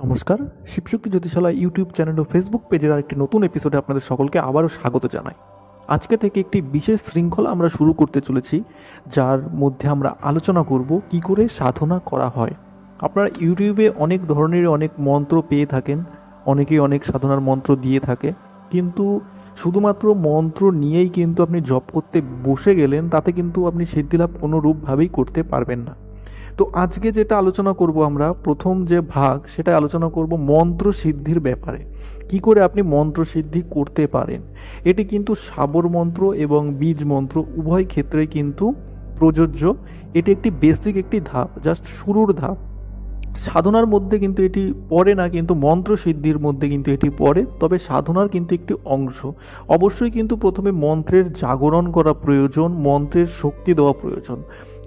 নমস্কার, Shivshakti জ্যোতিষালয় YouTube channel ও Facebook পেজের আরেকটি নতুন এপিসোডে আপনাদের সকলকে আবারও স্বাগত জানাই। আজকে থেকে একটি বিশেষ শৃঙ্খলা আমরা শুরু করতে চলেছি, যার মধ্যে আমরা আলোচনা করব কি করে সাধনা করা হয়। আপনারা ইউটিউবে অনেক ধরনের অনেক মন্ত্র পেয়ে থাকেন, অনেকেই অনেক সাধনার মন্ত্র দিয়ে থাকে, কিন্তু শুধুমাত্র মন্ত্র নিয়েই কিন্তু আপনি জপ করতে বসে গেলেন, তাতে কিন্তু আপনি সিদ্ধিলাভ কোনো রূপভাবেই করতে পারবেন না। তো আজকে যেটা আলোচনা করব আমরা, প্রথম যে ভাগ সেটা আলোচনা করব মন্ত্র সিদ্ধির ব্যাপারে। কি করে আপনি মন্ত্র সিদ্ধি করতে পারেন? এটি কিন্তু সাবর মন্ত্র এবং বীজ মন্ত্র, উভয় ক্ষেত্রে কিন্তু প্রযোজ্য। এটি একটি বেসিক একটি ধাপ জাস্ট শুরুর ধাপ। সাধনার মধ্যে কিন্তু এটি পড়ে না, কিন্তু মন্ত্র সিদ্ধির মধ্যে কিন্তু এটি পড়ে, তবে সাধনার কিন্তু একটি অংশ। অবশ্যই কিন্তু প্রথমে মন্ত্রের জাগরণ করা প্রয়োজন, মন্ত্রের শক্তি দেওয়া প্রয়োজন।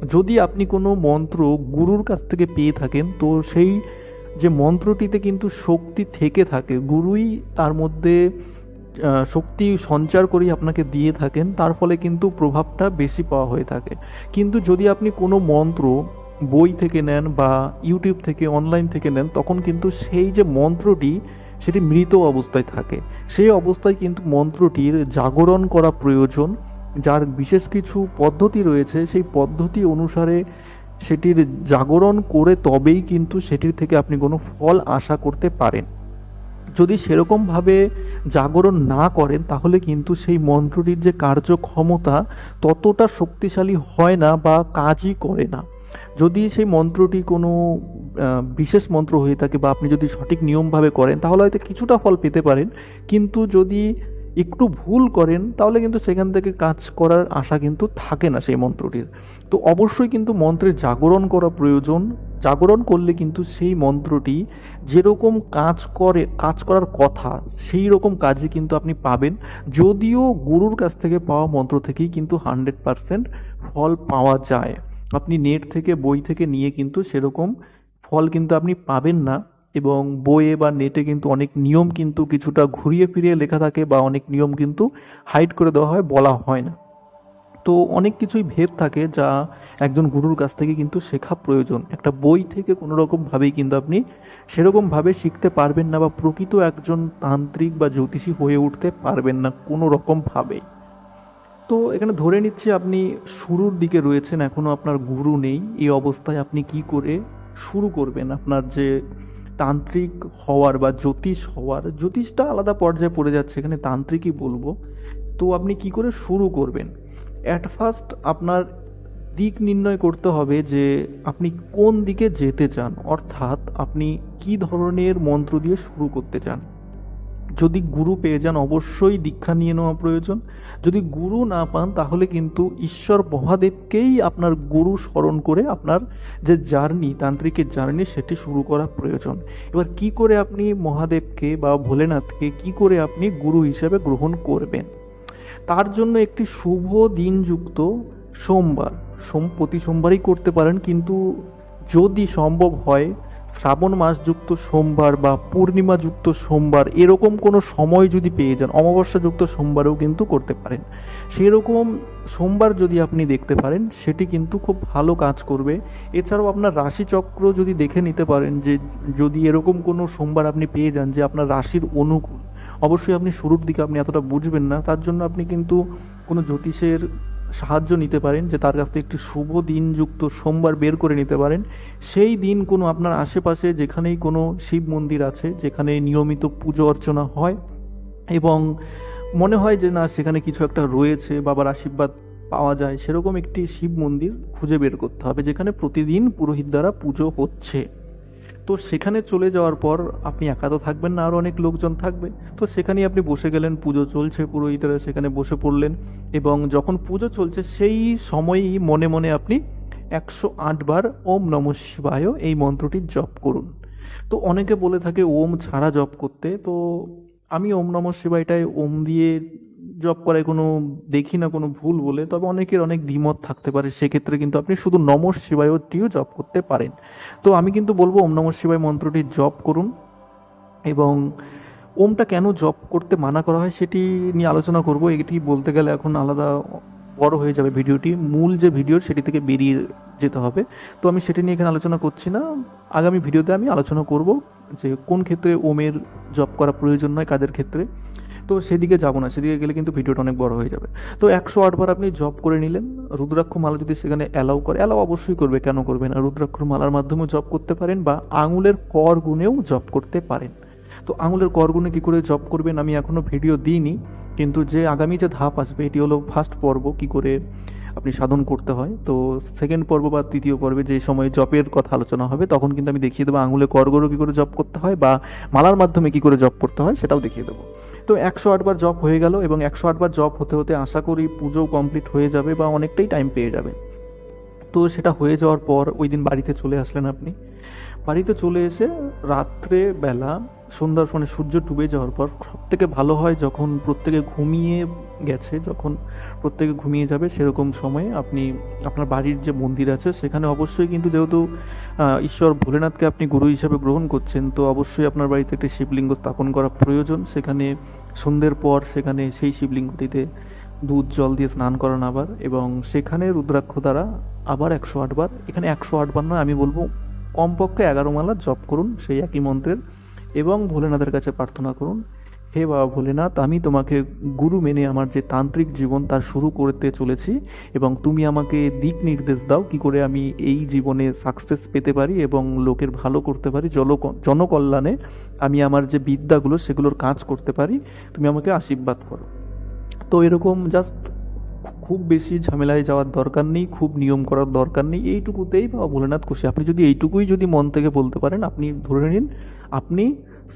যদি আপনি কোনো মন্ত্র গুরুর কাছ থেকে পেয়ে থাকেন, তো সেই যে মন্ত্রটিতে কিন্তু শক্তি থেকে থাকে, গুরুই তার মধ্যে শক্তি সঞ্চার করেই আপনাকে দিয়ে থাকেন, তার ফলে কিন্তু প্রভাবটা বেশি পাওয়া হয়ে থাকে। কিন্তু যদি আপনি কোনো মন্ত্র বই থেকে নেন বা ইউটিউব থেকে, অনলাইন থেকে নেন, তখন কিন্তু সেই যে মন্ত্রটি, সেটি মৃত অবস্থায় থাকে। সেই অবস্থায় কিন্তু মন্ত্রটির জাগরণ করা প্রয়োজন যার বিশেষ কিছু পদ্ধতি রয়েছে, সেই পদ্ধতি অনুসারে সেটির জাগরণ করে তবেই কিন্তু সেটির থেকে আপনি কোনো ফল আশা করতে পারেন। যদি সেরকমভাবে জাগরণ না করেন, তাহলে কিন্তু সেই মন্ত্রটির যে কার্যক্ষমতা ততটা শক্তিশালী হয় না বা কাজই করে না। যদি সেই মন্ত্রটি কোনো বিশেষ মন্ত্র হয়ে থাকে বা আপনি যদি সঠিক নিয়মভাবে করেন, তাহলে হয়তো কিছুটা ফল পেতে পারেন। কিন্তু যদি একটু ভুল করেন, তাহলে কিন্তু সেখান থেকে কাজ করার আশা কিন্তু থাকে না সেই মন্ত্রটির। তো অবশ্যই কিন্তু মন্ত্রের জাগরণ করা প্রয়োজন। জাগরণ করলে কিন্তু সেই মন্ত্রটি যেরকম কাজ করে, কাজ করার কথা, সেই রকম কাজে কিন্তু আপনি পাবেন। যদিও গুরুর কাছ থেকে পাওয়া মন্ত্র থেকেই কিন্তু হান্ড্রেড পারসেন্ট ফল পাওয়া যায়। আপনি নেট থেকে, বই থেকে নিয়ে কিন্তু সেরকম ফল কিন্তু আপনি পাবেন না। এবং বইয়ে বা নেটে কিন্তু অনেক নিয়ম কিন্তু কিছুটা ঘুরিয়ে ফিরিয়ে লেখা থাকে বা অনেক নিয়ম কিন্তু হাইড করে দেওয়া হয়, বলা হয় না। তো অনেক কিছুই ভেদ থাকে যা একজন গুরুর কাছ থেকে কিন্তু শেখা প্রয়োজন। একটা বই থেকে কোনো রকমভাবেই কিন্তু আপনি সেরকমভাবে শিখতে পারবেন না বা প্রকৃত একজন তান্ত্রিক বা জ্যোতিষী হয়ে উঠতে পারবেন না কোনো রকমভাবেই তো এখানে ধরে নিচ্ছি আপনি শুরুর দিকে রয়েছেন এখনও আপনার গুরু নেই, এই অবস্থায় আপনি কি করে শুরু করবেন? আপনার যে তান্ত্রিক হওয়ার বা জ্যোতিষ হওয়ার, জ্যোতিষটা আলাদা পর্যায়ে পড়ে যাচ্ছে, এখানে তান্ত্রিকই বলব। তো আপনি কি করে শুরু করবেন? অ্যাট ফার্স্ট আপনার দিক নির্ণয় করতে হবে যে আপনি কোন দিকে যেতে চান, অর্থাৎ আপনি কি ধরনের মন্ত্র দিয়ে শুরু করতে চান। যদি গুরু পেয়ে যান, অবশ্যই দীক্ষা নিয়ে নেওয়া প্রয়োজন। যদি গুরু না পান, তাহলে কিন্তু ঈশ্বর মহাদেবকেই আপনার গুরু স্মরণ করে আপনার যে জার্নি, তান্ত্রিকের জার্নি, সেটি শুরু করা প্রয়োজন। এবার কি করে আপনি মহাদেবকে বা ভোলেনাথকে, কি করে আপনি গুরু হিসেবে গ্রহণ করবেন? তার জন্য একটি শুভ দিনযুক্ত সোমবার। সোম, প্রতি সোমবারই করতে পারেন, কিন্তু যদি সম্ভব হয় শ্রাবণ মাসযুক্ত সোমবার বা পূর্ণিমাযুক্ত সোমবার এরকম কোনো সময় যদি পেয়ে যান, অমাবস্যাযুক্ত সোমবারেও কিন্তু করতে পারেন। সেরকম সোমবার যদি আপনি দেখতে পারেন, সেটি কিন্তু খুব ভালো কাজ করবে। এছাড়াও আপনার রাশিচক্র যদি দেখে নিতে পারেন যে, যদি এরকম কোনো সোমবার আপনি পেয়ে যান যে আপনার রাশির অনুকূল, অবশ্যই আপনি শুরুর দিকে আপনি এতটা বুঝবেন না, তার জন্য আপনি কিন্তু কোনো জ্যোতিষের সাহায্য নিতে পারেন, যে তার কাছ থেকে একটি শুভ দিনযুক্ত সোমবার বের করে নিতে পারেন। সেই দিন কোনো আপনার আশেপাশে যেখানেই কোনো শিব মন্দির আছে, যেখানে নিয়মিত পুজো অর্চনা হয় এবং মনে হয় যে না, সেখানে কিছু একটা রয়েছে, বাবার আশীর্বাদ পাওয়া যায়, সেরকম একটি শিব মন্দির খুঁজে বের করতে হবে, যেখানে প্রতিদিন পুরোহিত দ্বারা পুজো হচ্ছে। তো সেখানে চলে যাওয়ার পর আপনি একা তো থাকবেন না আরও অনেক লোকজন থাকবে। তো সেখানেই আপনি বসে গেলেন, পুজো চলছে, পুরোহিতেরা সেখানে বসে পড়লেন এবং যখন পুজো চলছে সেই সময়ই মনে মনে আপনি একশো আটবার ওম নম শিবায় এই মন্ত্রটি জপ করুন। তো অনেকে বলে থাকে, ওম ছাড়া জপ করতে। তো আমি ওম নম শিবায়টায় ওম দিয়ে জপ করায় কোনো দেখি না, কোনো ভুল বলে, তবে অনেকের অনেক দ্বিমত থাকতে পারে। সেক্ষেত্রে কিন্তু আপনি শুধু নম শিবায়টিও জব করতে পারেন। তো আমি কিন্তু বলব, ওম নম শিবায় মন্ত্রটি জপ করুন এবং ওমটা কেন জব করতে মানা করা হয় সেটি নিয়ে আলোচনা করব। এটি বলতে গেলে এখন আলাদা বড় হয়ে যাবে ভিডিওটি। মূল যে ভিডিও, সেটি থেকে বেরিয়ে যেতে হবে। তো আমি সেটি নিয়ে এখানে আলোচনা করছি না। আগামী ভিডিওতে আমি আলোচনা করব যে কোন ক্ষেত্রে ওমের জব করা প্রয়োজন নয়, কাদের ক্ষেত্রে। তো সেদিকে যাব না, সেদিকে গেলে কিন্তু ভিডিওটা অনেক বড় হয়ে যাবে। তো একশো আটবার আপনি জব করে নিলেন, রুদ্রাক্ষ মালা যদি সেখানে অ্যালাউ করে অ্যালাউ অবশ্যই করবে, কেন করবে না? রুদ্রাক্ষর মালার মাধ্যমেও জব করতে পারেন বা আঙুলের কর গুণেও জব করতে পারেন। তো আঙুলের কর গুণে কী করে জব করবেন আমি এখনও ভিডিও দিইনি, কিন্তু যে আগামী যে ধাপ আসবে, এটি হলো ফার্স্ট পর্ব, কী করে আপনি সাধন করতে হয়। তো সেকেন্ড পর্ব বা তৃতীয় পর্বে যে সময় জপের কথা আলোচনা হবে, তখন কিন্তু আমি দেখিয়ে দেবো আঙুলে করগরও কী করে জব করতে হয় বা মালার মাধ্যমে কী করে জব করতে হয় সেটাও দেখিয়ে দেবো। তো একশো আটবার জব হয়ে গেল এবং একশো আটবার জব হতে হতে আশা করি পুজো কমপ্লিট হয়ে যাবে বা অনেকটাই টাইম পেয়ে যাবে। তো সেটা হয়ে যাওয়ার পর ওই দিন বাড়িতে চলে আসলেন আপনি। বাড়িতে চলে এসে রাত্রে বেলা সন্ধ্যার ফোনে সূর্য ডুবে যাওয়ার পর সব থেকে ভালো হয় যখন প্রত্যেকে ঘুমিয়ে গেছে, যখন প্রত্যেকে ঘুমিয়ে যাবে সেরকম সময়ে আপনি, আপনার বাড়ির যে মন্দির আছে সেখানে অবশ্যই কিন্তু যেহেতু ঈশ্বর ভোলেনাথকে আপনি গুরু হিসাবে গ্রহণ করছেন, তো অবশ্যই আপনার বাড়িতে একটি শিবলিঙ্গ স্থাপন করা প্রয়োজন। সেখানে সন্ধ্যের পর সেখানে সেই শিবলিঙ্গটিতে দুধ, জল দিয়ে স্নান করান আবার এবং সেখানে রুদ্রাক্ষ দ্বারা আবার একশো আটবার, এখানে একশো আটবার নয়, আমি বলব কমপক্ষে এগারো মালা জপ করুন সেই একই মন্ত্রের। এবং ভোলেনাথের কাছে প্রার্থনা করুন, হে বাবা ভোলেনাথ, আমি তোমাকে গুরু মেনে আমার যে তান্ত্রিক জীবন তার শুরু করতে চলেছি এবং তুমি আমাকে দিক নির্দেশ দাও কি করে আমি এই জীবনে সাকসেস পেতে পারি এবং লোকের ভালো করতে পারি। জল জনকল্যাণে আমি আমার যে বিদ্যাগুলো সেগুলোর কাজ করতে পারি। তুমি আমাকে আশীর্বাদ করো। তো এরকম জাস্ট খুব বেশি ঝামেলায় যাওয়ার দরকার নেই, খুব নিয়ম করার দরকার নেই। এইটুকুতেই বাবা ভোলেনাথ খুশি। আপনি যদি এইটুকুই যদি মন থেকে বলতে পারেন, আপনি ধরে নিন আপনি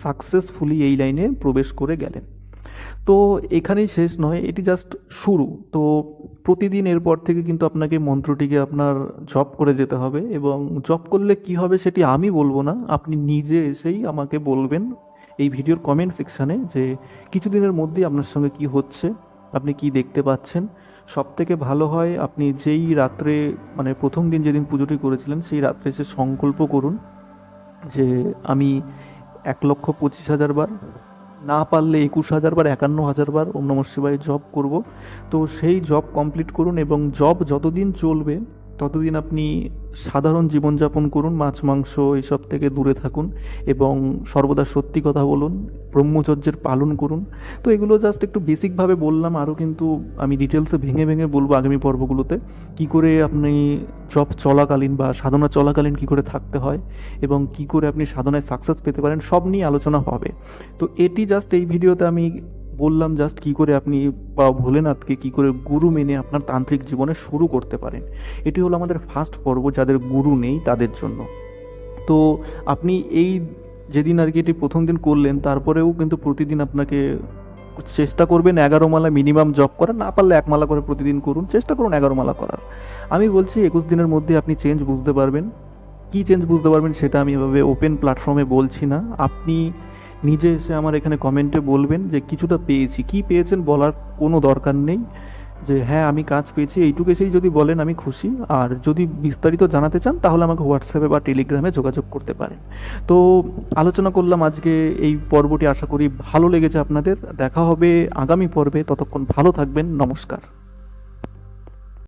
সাকসেসফুলি এই লাইনে প্রবেশ করে গেলেন। তো এখানেই শেষ নয়, এটি জাস্ট শুরু। তো প্রতিদিন এরপর থেকে কিন্তু আপনাকে মন্ত্রটিকে আপনার জপ করে যেতে হবে এবং জপ করলে কি হবে সেটি আমি বলব না, আপনি নিজে এসেই আমাকে বলবেন এই ভিডিওর কমেন্ট সেকশানে যে কিছুদিনের মধ্যেই আপনার সঙ্গে কি হচ্ছে, আপনি কি দেখতে পাচ্ছেন। সব থেকে ভালো হয় আপনি যেই রাত্রে মানে প্রথম দিন যেদিন পুজোটি করেছিলেন, সেই রাত্রে এসে সংকল্প করুন। যে আমি এক লক্ষ পঁচিশ হাজার বার, না পারলে একুশ হাজার বার, একান্ন হাজার বার ওম নম শিবায় জব করব। তো সেই জব কমপ্লিট করুন এবং জব যতদিন চলবে ততদিন আপনি সাধারণ জীবনযাপন করুন, মাছ, মাংস এইসব থেকে দূরে থাকুন এবং সর্বদা সত্যি কথা বলুন, ব্রহ্মচর্যের পালন করুন। তো এগুলো জাস্ট একটু বেসিকভাবে বললাম, আরও কিন্তু আমি ডিটেলসে ভেঙে ভেঙে বলব আগামী পর্বগুলোতে। কি করে আপনি জব চলাকালীন বা সাধনা চলাকালীন কি করে থাকতে হয় এবং কি করে আপনি সাধনায় সাকসেস পেতে পারেন, সব নিয়ে আলোচনা হবে। তো এটি জাস্ট এই ভিডিওতে আমি বললাম জাস্ট কি করে আপনি বা ভোলেনাথকে কি করে গুরু মেনে আপনার তান্ত্রিক জীবনে শুরু করতে পারেন। এটি হলো আমাদের ফার্স্ট পর্ব, যাদের গুরু নেই তাদের জন্য। তো আপনি এই যেদিন আর কি এটি প্রথম দিন করলেন, তারপরেও কিন্তু প্রতিদিন আপনাকে চেষ্টা করবেন এগারো মালা মিনিমাম জব করা না পারলে এক মালা করে প্রতিদিন করুন, চেষ্টা করুন এগারো মালা করার। আমি বলছি একুশ দিনের মধ্যে আপনি চেঞ্জ বুঝতে পারবেন। কী চেঞ্জ বুঝতে পারবেন সেটা আমি এভাবে ওপেন প্ল্যাটফর্মে বলছি না। আপনি নিজে এসে আমার এখানে কমেন্টে বলবেন যে কিছুটা পেয়েছি। কি পেয়েছেন বলার কোনো দরকার নেই। যে হ্যাঁ আমি কাজ পেয়েছি, এইটুকু এসেই যদি বলেন আমি খুশি। আর যদি বিস্তারিত জানাতে চান, তাহলে আমাকে হোয়াটসঅ্যাপে বা টেলিগ্রামে যোগাযোগ করতে পারেন। তো আলোচনা করলাম আজকে এই পর্বটি। আশা করি ভালো লেগেছে আপনাদের। দেখা হবে আগামী পর্বে। ততক্ষণ ভালো থাকবেন। নমস্কার।